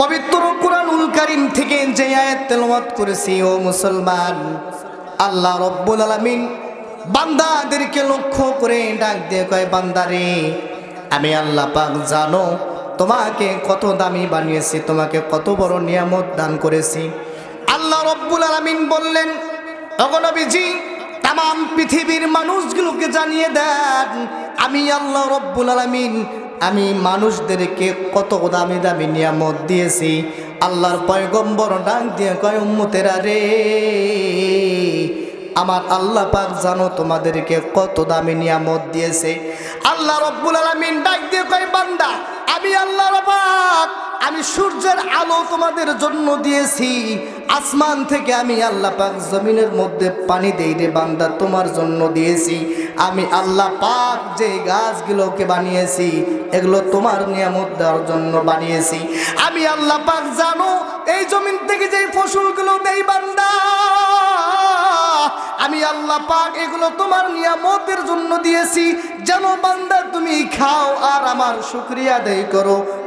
পবিত্র কোরআনুল কারীম থেকে যে আয়াত তেলাওয়াত করেছি, ও মুসলমান, আল্লাহ রব্বুল আলামিন বান্দাদেরকে লক্ষ্য করে ডাক দিয়ে কয় বান্দারে আমি আল্লাহ পাক জানো, তোমাকে কত দামি বানিয়েছি, তোমাকে কত বড় নিয়ামত দান করেছি। আল্লাহ রব্বুল আলামিন বললেন অগনবীজি তাম পৃথিবীর মানুষগুলোকে জানিয়ে দেন, আমি আল্লাহ রব্বুল আলামিন আমি মানুষদেরকে কত দামি দামি নিয়ামত দিয়েছি। আল্লাহর পয়গম্বর ডাক দিয়ে কয়, উম্মতেরা রে, আমার আল্লাহ পাক জানো তোমাদেরকে কত দামি নিয়ামত দিয়েছে। আল্লাহ রব্বুল আলামিন ডাক দিয়ে কয়, বান্দা, আমি আল্লাহ পাক, আমি সূর্যের আলো তোমাদের জন্য দিয়েছি। আসমান থেকে আমি আল্লাহ পাক জমিনের মধ্যে পানি দেই রে বান্দা, তোমার জন্য দিয়েছি। আমি আল্লাহ পাক যে গাছগুলোকে বানিয়েছি, এগুলো তোমার নিয়ামত দেওয়ার জন্য বানিয়েছি। আমি আল্লাহ পাক জানো, এই জমিন থেকে যে ফসলগুলো দেই বান্দা, আমি আল্লাহ পাক এগুলো তোমার নিয়ামতের জন্য দিয়েছি। যেন বান্দা তুমি খাও আর আমার শুক্রিয়া আদায় করো।